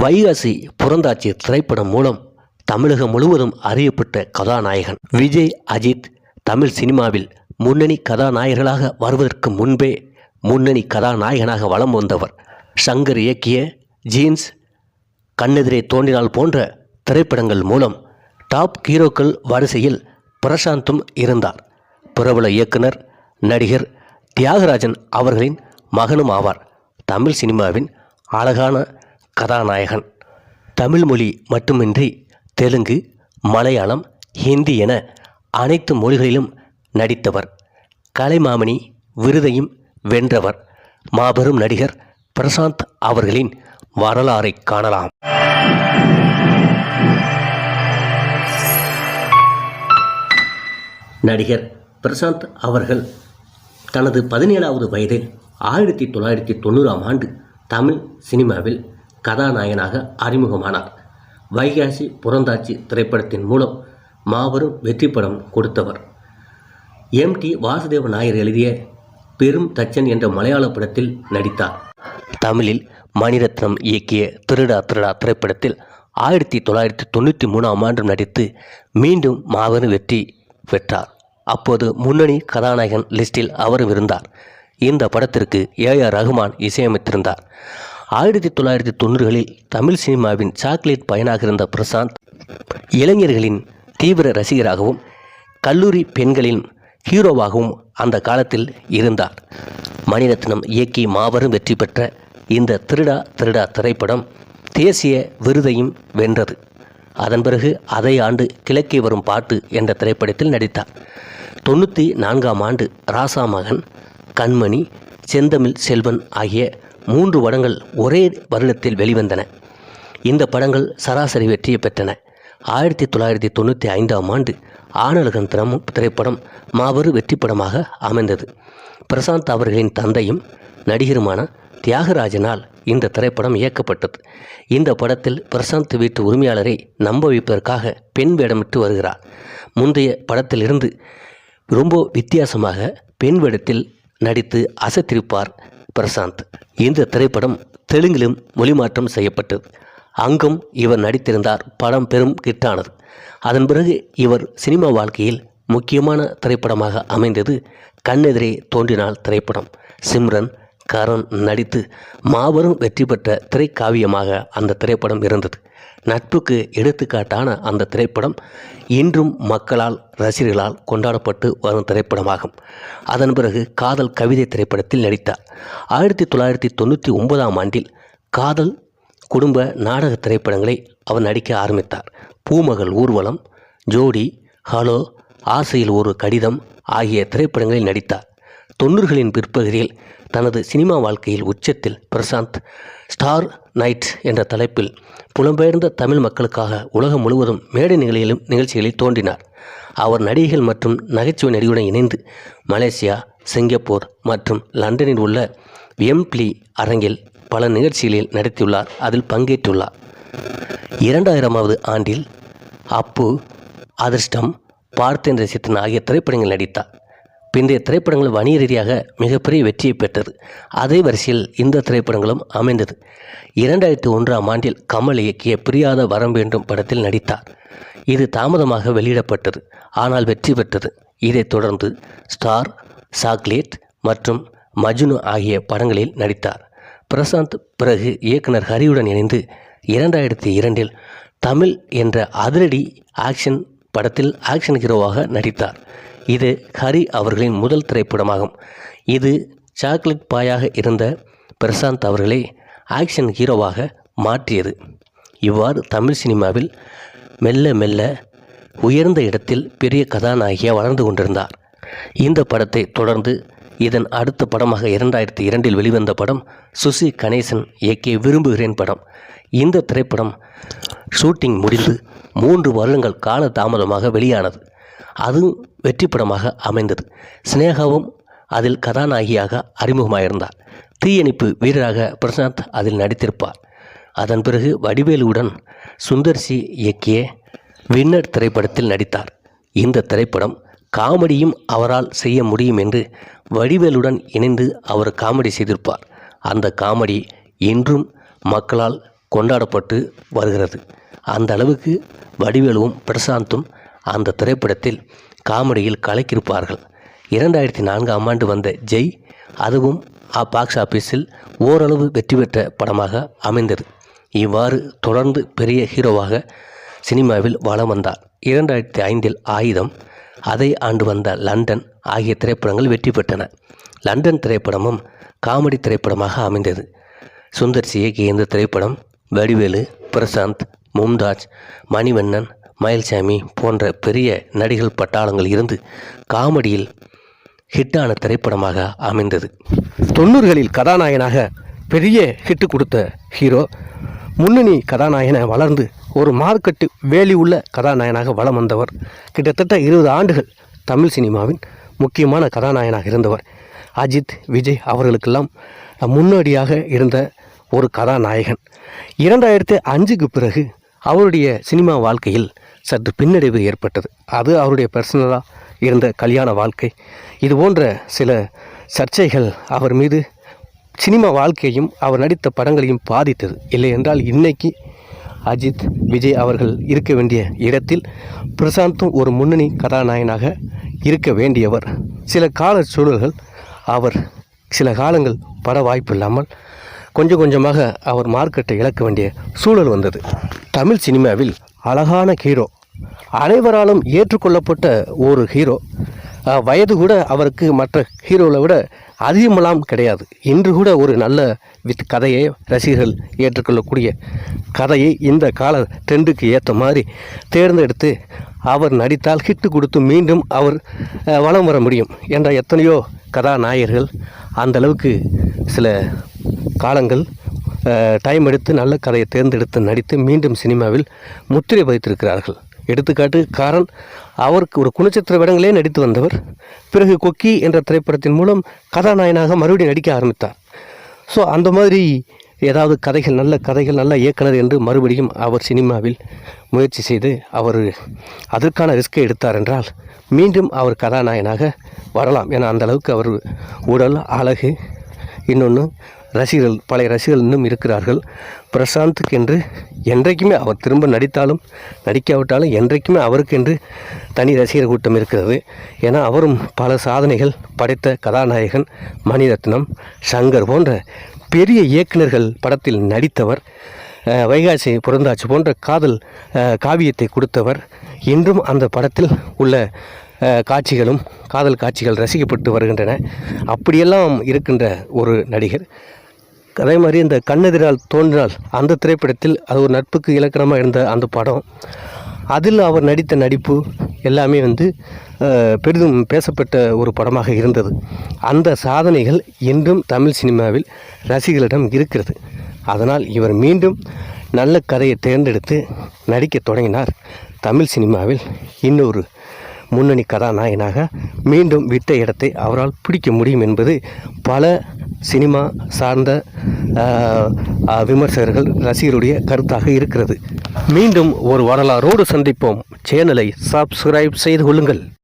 வைகாசி புறந்தாச்சி திரைப்படம் மூலம் தமிழகம் முழுவதும் அறியப்பட்ட கதாநாயகன். விஜய் அஜித் தமிழ் சினிமாவில் முன்னணி கதாநாயகர்களாக வருவதற்கு முன்பே முன்னணி கதாநாயகனாக வலம் வந்தவர். சங்கர் இயக்கிய ஜீன்ஸ் கண்ணெதிரே தோன்றினால் போன்ற திரைப்படங்கள் மூலம் டாப் ஹீரோக்கள் வரிசையில் பிரசாந்தும் இருந்தார். பிரபல இயக்குனர் நடிகர் தியாகராஜன் அவர்களின் மகனும் ஆவார். தமிழ் சினிமாவின் அழகான கதாநாயகன். தமிழ் மொழி மட்டுமின்றி தெலுங்கு மலையாளம் ஹிந்தி என அனைத்து மொழிகளிலும் நடித்தவர். கலைமாமணி விருதையும் வென்றவர். மாபெரும் நடிகர் பிரசாந்த் அவர்களின் வரலாறை காணலாம். நடிகர் பிரசாந்த் அவர்கள் தனது பதினேழாவது வயதில் ஆயிரத்தி தொள்ளாயிரத்தி தொண்ணூறாம் ஆண்டு தமிழ் சினிமாவில் கதாநாயகனாக அறிமுகமானார். வைகாசி புறந்தாச்சி திரைப்படத்தின் மூலம் மாபெரும் வெற்றி படம் கொடுத்தவர். எம். டி. வாசுதேவ நாயர் எழுதிய பெரும் தச்சன் என்ற மலையாள படத்தில் நடித்தார். தமிழில் மணிரத்னம் இயக்கிய திருடா திருடா திரைப்படத்தில் ஆயிரத்தி தொள்ளாயிரத்தி தொண்ணூற்றி மூணாம் ஆண்டு நடித்து மீண்டும் மாபெரும் வெற்றி பெற்றார். அப்போது முன்னணி கதாநாயகன் லிஸ்டில் அவரும் இருந்தார். இந்த படத்திற்கு ஏ. ஆர். ரகுமான் இசையமைத்திருந்தார். ஆயிரத்தி தொள்ளாயிரத்தி தொண்ணூறுகளில் தமிழ் சினிமாவின் சாக்லேட் பயனாக இருந்த பிரசாந்த் இளைஞர்களின் தீவிர ரசிகராகவும் கல்லூரி பெண்களின் ஹீரோவாகவும் அந்த காலத்தில் இருந்தார். மணிரத்னம் இயக்கி மாபெரும் வெற்றி பெற்ற இந்த திருடா திருடா திரைப்படம் தேசிய விருதையும் வென்றது. அதன் பிறகு அதே ஆண்டு கிழக்கே வரும் பாட்டு என்ற திரைப்படத்தில் நடித்தார். தொண்ணூற்றி நான்காம் ஆண்டு ராசா மகன் கண்மணி செந்தமிழ் செல்வன் ஆகிய மூன்று படங்கள் ஒரே வருடத்தில் வெளிவந்தன. இந்த படங்கள் சராசரி வெற்றியை பெற்றன. ஆயிரத்தி தொள்ளாயிரத்தி தொண்ணூற்றி ஐந்தாம் ஆண்டு ஆனலகன் திரம் திரைப்படம் மாபெரும் வெற்றி படமாக அமைந்தது. பிரசாந்த் அவர்களின் தந்தையும் நடிகருமான தியாகராஜனால் இந்த திரைப்படம் இயக்கப்பட்டது. இந்த படத்தில் பிரசாந்த் வீட்டு உரிமையாளரை நம்ப வைப்பதற்காக பெண் வேடமிட்டு வருகிறார். முந்தைய படத்திலிருந்து ரொம்ப வித்தியாசமாக பெண் வேடத்தில் நடித்து அசத்திருப்பார் பிரசாந்த். இந்த திரைப்படம் தெலுங்கிலும் மொழிமாற்றம் செய்யப்பட்டது அங்கும் இவர் நடித்திருந்தார் படம் பெரும் கிட்டானது. அதன் பிறகு இவர் சினிமா வாழ்க்கையில் முக்கியமான திரைப்படமாக அமைந்தது கண்ணெதிரே தோன்றினால் திரைப்படம். சிம்ரன் கரண் நடித்து மாபெரும் வெற்றி பெற்ற திரைக்காவியமாக அந்த திரைப்படம் இருந்தது. நட்புக்கு எடுத்துக்காட்டான அந்த திரைப்படம் இன்றும் மக்களால் ரசிகர்களால் கொண்டாடப்பட்டு வரும் திரைப்படமாகும். அதன் பிறகு காதல் கவிதை திரைப்படத்தில் நடித்தார். ஆயிரத்தி தொள்ளாயிரத்தி தொண்ணூற்றி ஒன்பதாம் ஆண்டில் காதல் குடும்ப நாடக திரைப்படங்களை அவர் நடிக்க ஆரம்பித்தார். பூமகள் ஊர்வலம் ஜோடி ஹலோ ஆசையில் ஒரு கடிதம் ஆகிய திரைப்படங்களில் நடித்தார். தொண்ணூறுகளின் பிற்பகுதியில் தனது சினிமா வாழ்க்கையில் உச்சத்தில் பிரசாந்த் ஸ்டார் நைட் என்ற தலைப்பில் புலம்பெயர்ந்த தமிழ் மக்களுக்காக உலகம் முழுவதும் மேடை நிகழ்ச்சியிலும் நிகழ்ச்சிகளில் தோன்றினார். அவர் நடிகைகள் மற்றும் நகைச்சுவை நடிகையுடன் இணைந்து மலேசியா சிங்கப்பூர் மற்றும் லண்டனில் உள்ள எம்ப்ளி அரங்கில் பல நிகழ்ச்சிகளில் நடித்துள்ளார். அதில் பங்கேற்றுள்ளார். இரண்டாயிரமாவது ஆண்டில் அப்பு அதிர்ஷ்டம் பார்த்தேன் ரசித்தன் ஆகிய திரைப்படங்கள் நடித்தார். பிந்தைய திரைப்படங்கள் வணிக ரீதியாக மிகப்பெரிய வெற்றியை பெற்றது. அதே வரிசையில் இந்த திரைப்படங்களும் அமைந்தது. இரண்டாயிரத்தி ஒன்றாம் ஆண்டில் கமல் இயக்கிய பிரியாத வரம் வேண்டும் படத்தில் நடித்தார். இது தாமதமாக வெளியிடப்பட்டது. ஆனால் வெற்றி பெற்றது. இதைத் தொடர்ந்து ஸ்டார் சாக்லேட் மற்றும் மஜ்னு ஆகிய படங்களில் நடித்தார். பிரசாந்த் பிறகு இயக்குனர் ஹரியுடன் இணைந்து இரண்டாயிரத்தி இரண்டில் தமிழ் என்ற அதிரடி ஆக்ஷன் படத்தில் ஆக்ஷன் ஹீரோவாக நடித்தார். இது ஹரி அவர்களின் முதல் திரைப்படமாகும். இது சாக்லேட் பாயாக இருந்த பிரசாந்த் அவர்களை ஆக்ஷன் ஹீரோவாக மாற்றியது. இவ்வாறு தமிழ் சினிமாவில் மெல்ல மெல்ல உயர்ந்த இடத்தில் பெரிய கதாநாயகியாக வளர்ந்து கொண்டிருந்தார். இந்த படத்தை தொடர்ந்து இதன் அடுத்த படமாக இரண்டாயிரத்தி இரண்டில் வெளிவந்த படம் சுசி கணேசன் இயக்கிய விரும்புகிறேன் படம். இந்த திரைப்படம் ஷூட்டிங் முடிந்து மூன்று வருடங்கள் கால தாமதமாக வெளியானது. அதுவும் வெற்றி படமாக அமைந்தது. சினேகாவும் அதில் கதாநாயகியாக அறிமுகமாயிருந்தார். தீயணைப்பு வீரராக பிரசாந்த் அதில் நடித்திருப்பார். அதன் பிறகு வடிவேலுவுடன் சுந்தர்சி இயக்கிய வின்னர் திரைப்படத்தில் நடித்தார். இந்த திரைப்படம் காமெடியும் அவரால் செய்ய முடியும் என்று வடிவேலுடன் இணைந்து அவர் காமெடி செய்திருப்பார். அந்த காமெடி இன்றும் மக்களால் கொண்டாடப்பட்டு வருகிறது. அந்த அளவுக்கு வடிவேலுவும் பிரசாந்தும் அந்த திரைப்படத்தில் காமெடியில் கலக்கியிருப்பார்கள். இரண்டாயிரத்தி நான்காம் ஆண்டு வந்த ஜெய் அதுவும் பாக்ஸ் ஆஃபீஸில் ஓரளவு வெற்றி பெற்ற படமாக அமைந்தது. இவ்வாறு தொடர்ந்து பெரிய ஹீரோவாக சினிமாவில் வலம் வந்தார். இரண்டாயிரத்தி ஐந்தில் ஆயுதம் அதே ஆண்டு வந்த லண்டன் ஆகிய திரைப்படங்கள் வெற்றி பெற்றன. லண்டன் திரைப்படமும் காமெடி திரைப்படமாக அமைந்தது. சுந்தர்சி இயக்கிய இந்த திரைப்படம் வடிவேலு பிரசாந்த் மும்தாஜ் மணிவண்ணன் மயில்சாமி போன்ற பெரிய நடிகர் பட்டாளங்கள் இருந்து காமெடியில் ஹிட்டான திரைப்படமாக அமைந்தது. தொண்ணூறுகளில் கதாநாயகனாக பெரிய ஹிட்டு கொடுத்த ஹீரோ முன்னணி கதாநாயகனை வளர்ந்து ஒரு மார்க்கெட்டு வேலி உள்ள கதாநாயகனாக வலம் வந்தவர். கிட்டத்தட்ட இருபது ஆண்டுகள் தமிழ் சினிமாவின் முக்கியமான கதாநாயகனாக இருந்தவர். அஜித் விஜய் அவர்களுக்கெல்லாம் முன்னோடியாக இருந்த ஒரு கதாநாயகன். இரண்டாயிரத்து அஞ்சுக்கு பிறகு அவருடைய சினிமா வாழ்க்கையில் சற்று பின்னடைவு ஏற்பட்டது. அது அவருடைய பர்சனலாக இருந்த கல்யாண வாழ்க்கை. இது போன்ற சில சர்ச்சைகள் அவர் மீது சினிமா வாழ்க்கையும் அவர் நடித்த படங்களையும் பாதித்தது. இல்லை என்றால் இன்னைக்கு அஜித் விஜய் அவர்கள் இருக்க வேண்டிய இடத்தில் பிரசாந்தும் ஒரு முன்னணி கதாநாயகனாக இருக்க வேண்டியவர். சில கால சூழல்கள் அவர் சில காலங்கள் பட வாய்ப்பு இல்லாமல் கொஞ்சம் கொஞ்சமாக அவர் மார்க்கெட்டை இழக்க வேண்டிய சூழல் வந்தது. தமிழ் சினிமாவில் அழகான ஹீரோ. அனைவராலும் ஏற்றுக்கொள்ளப்பட்ட ஒரு ஹீரோ. வயது கூட அவருக்கு மற்ற ஹீரோவை விட அதிகமெல்லாம் கிடையாது. இன்று கூட ஒரு நல்ல வித் கதையை ரசிகர்கள் ஏற்றுக்கொள்ளக்கூடிய கதையை இந்த கால ட்ரெண்டுக்கு ஏற்ற மாதிரி தேர்ந்தெடுத்து அவர் நடித்தால் ஹிட்டு கொடுத்து மீண்டும் அவர் வளம் வலம் வர முடியும் என்ற எத்தனையோ கதாநாயகர்கள் அந்த அளவுக்கு சில காலங்கள் டைம் எடுத்து நல்ல கதையை தேர்ந்தெடுத்து நடித்து மீண்டும் சினிமாவில் முத்திரை பதித்திருக்கிறார்கள். எடுத்துக்காட்டு காரன் அவருக்கு ஒரு குணச்சித்திர வேடங்களே நடித்து வந்தவர். பிறகு கொக்கி என்ற திரைப்படத்தின் மூலம் கதாநாயகனாக மறுபடியும் நடிக்க ஆரம்பித்தார். ஸோ அந்த மாதிரி ஏதாவது கதைகள் நல்ல கதைகள் நல்ல இயக்குனர் என்று மறுபடியும் அவர் சினிமாவில் முயற்சி செய்து அவர் அதற்கான ரிஸ்கை எடுத்தார் என்றால் மீண்டும் அவர் கதாநாயகனாக வரலாம். ஏன்னா அந்த அளவுக்கு அவர் உடல் அழகு இன்னொன்று ரசிகர்கள் பழைய ரசிகர்கள் இன்னும் இருக்கிறார்கள். பிரசாந்துக்கு என்று என்றைக்குமே அவர் திரும்ப நடித்தாலும் நடிக்காவிட்டாலும் என்றைக்குமே அவருக்கென்று தனி ரசிகர் கூட்டம் இருக்கிறது. ஏன்னா அவரும் பல சாதனைகள் படைத்த கதாநாயகன் மணிரத்னம் சங்கர் போன்ற பெரிய இயக்குனர்கள் படத்தில் நடித்தவர் வைகாசி புறந்தாச்சு போன்ற காதல் காவியத்தை கொடுத்தவர். இன்றும் அந்த படத்தில் உள்ள காட்சிகளும் காதல் காட்சிகள் ரசிக்கப்பட்டு வருகின்றன. அப்படியெல்லாம் இருக்கின்ற ஒரு நடிகர். அதே மாதிரி இந்த கண்ணெதிரால் தோன்றினால் அந்த திரைப்படத்தில் அது ஒரு நட்புக்கு இலக்கணமாக இருந்த அந்த படம். அதில் அவர் நடித்த நடிப்பு எல்லாமே வந்து பெரிதும் பேசப்பட்ட ஒரு படமாக இருந்தது. அந்த சாதனைகள் இன்றும் தமிழ் சினிமாவில் ரசிகர்களிடம் இருக்கிறது. அதனால் இவர் மீண்டும் நல்ல கதையை தேர்ந்தெடுத்து நடிக்கத் தொடங்கினார் தமிழ் சினிமாவில் இன்னொரு முன்னணி கதாநாயகனாக மீண்டும் விட்ட இடத்தை அவரால் பிடிக்க முடியும் என்பது பல சினிமா சார்ந்த விமர்சகர்கள் ரசிகருடைய கருத்தாக இருக்கிறது. மீண்டும் ஒரு வரலாறோடு சந்திப்போம். சேனலை சப்ஸ்கிரைப் செய்து கொள்ளுங்கள்.